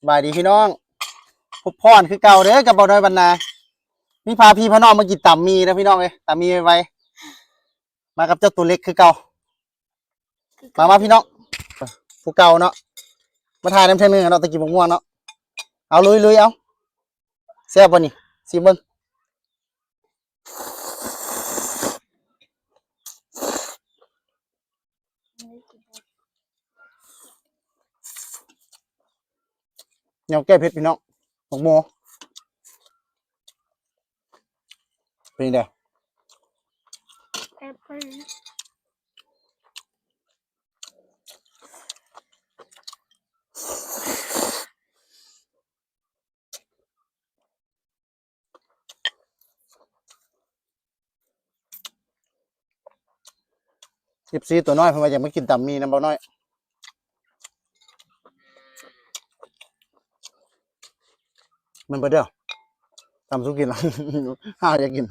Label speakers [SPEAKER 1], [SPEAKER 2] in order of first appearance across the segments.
[SPEAKER 1] สบายดีพี่น้องพบพรคือเก่าเด้อกับบ่น้อยบรรณามีพาพี่พาน้องมากินตำมีนะพี่น้องเอ้ยตำมีไว้มากับเจ้าตัวเล็กคือเก่ามามาพี่น้องผู้เก่าเนาะมาทายน้ำเทนึงเนาะตะกี้บกม่วงเนาะเอาลุยลุยเอาแซ่บป่ะนี่ซิมเบิ้ง เนียวแก้เผ็ดพี่น้องบกโมเป็นไง
[SPEAKER 2] แอปเปิ้ล
[SPEAKER 1] สิบซีตัวน้อยเพิ่นว่าจะมากินตำมีน้ำเบาน้อย มันเบิดเด้อทำสุกินห้าวอยากกิน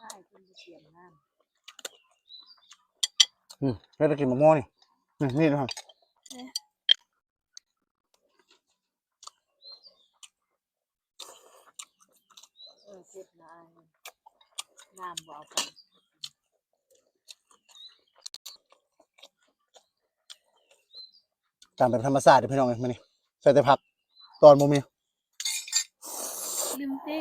[SPEAKER 2] ได้ คุณเสียงน้
[SPEAKER 1] อืมแล้วจะกินมะม่วงนี่นี่นี่นะครับำ
[SPEAKER 2] เออเจ็บนะน้ำเอาไป
[SPEAKER 1] ตามแบบธรรมชาติเด้อพี่น้องเอ้ยมานี่ใส่แต่ผัก ตอนบ่มี
[SPEAKER 2] ลืมตี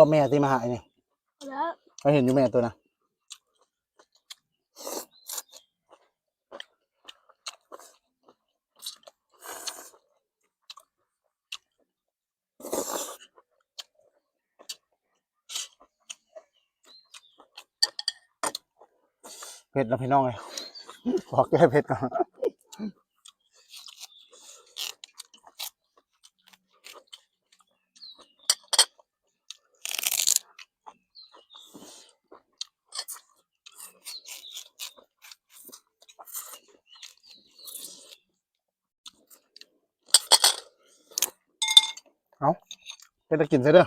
[SPEAKER 1] อแม่ที่มาหาเนี่ย
[SPEAKER 2] แล้ว
[SPEAKER 1] เราเห็นอยู่แม่ตัวนะเผ็ดแล้วพี่น้องเลยขอแก้เผ็ดก่อน เอา เป็นตะกินซะเด้อ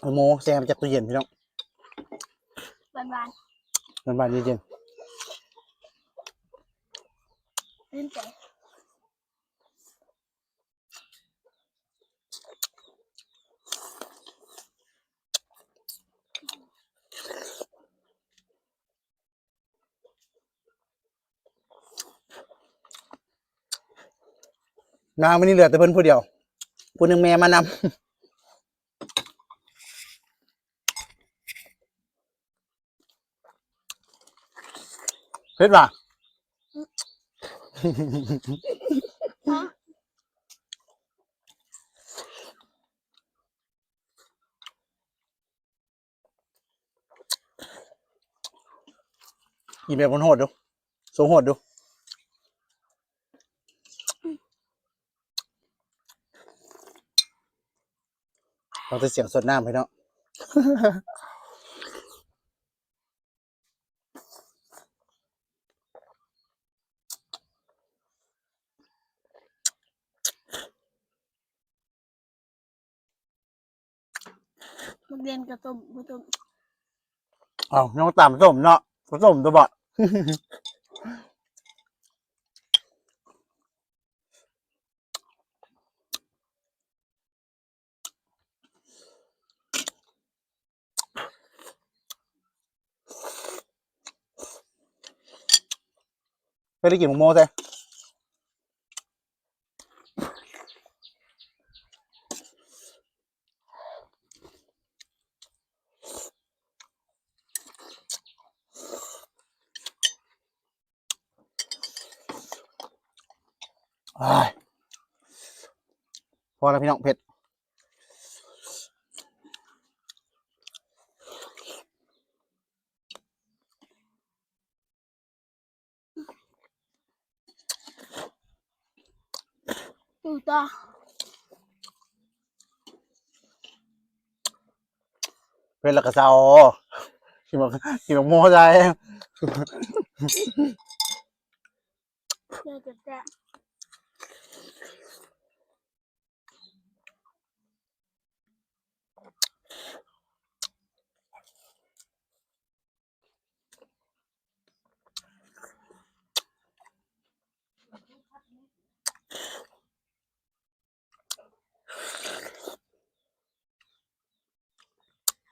[SPEAKER 1] เอาโมแซมจากตู้เย็นพี่น้อง
[SPEAKER 2] บานบาน
[SPEAKER 1] มันบานเย็น
[SPEAKER 2] ลื
[SPEAKER 1] นางไม่นี่เหลือแต่เพิ่นผู้เดียวผู้หนึ่งแม่มานำเผ็ดป่ะกินแบบโหดดู สูงโหดดู เราจะเสียงสดน้ำพี่น้อง
[SPEAKER 2] มันเรียนกระตุ้มกระตุ้ม
[SPEAKER 1] เอาน้องตามผสมเนาะผสมตัวบอด เคยได้กินหมกโมใช่พอแล้วพี่น้องเผ็ด
[SPEAKER 3] ดูต่อ
[SPEAKER 1] เผ็ดแล้วก็เศร้ากินหมกกินหมกโมใช่
[SPEAKER 3] เดี๋ยวจะแต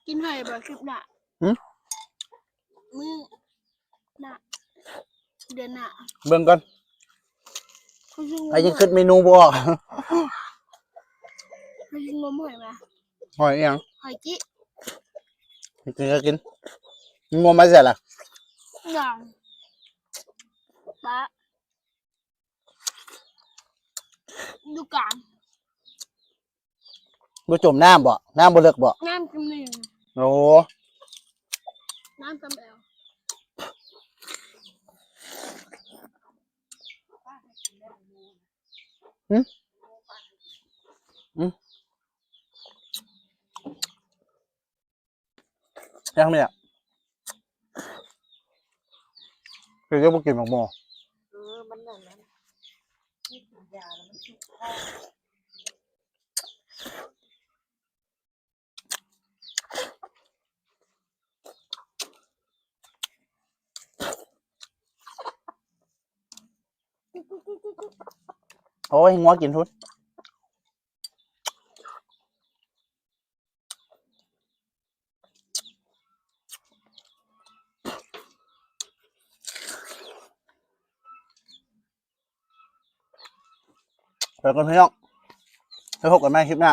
[SPEAKER 3] กินหอยบ่คลิปหน่ะ
[SPEAKER 1] หืม
[SPEAKER 3] มือหน่ะเดือนหน่ะ
[SPEAKER 1] เบิ่งก่อน
[SPEAKER 3] เขาชื่อ
[SPEAKER 1] ไอ้ยังขึ้นเมนูบ่ออก
[SPEAKER 3] เขาชื่องมหอยไหม
[SPEAKER 1] หอยอหยัง
[SPEAKER 3] หอยจิ
[SPEAKER 1] กินก็กินงวมาเสร็จละ
[SPEAKER 3] อย่างปะดูกลาง
[SPEAKER 1] บ่จมน้ำบ่น้ำบ่เลิกบ่
[SPEAKER 3] น้ำกำหนึ่ง
[SPEAKER 1] โอ้
[SPEAKER 3] น้ำกำแอล
[SPEAKER 1] ยังไม่อะคือจะบ่กินหมกโม
[SPEAKER 2] เออ มันนั่นนะนี่กินยาแล้วมันชุกคอ
[SPEAKER 1] โอ้ยงัวกินทุนไปกันเพื่อนแล้วพบกันใหม่คลิปหน้า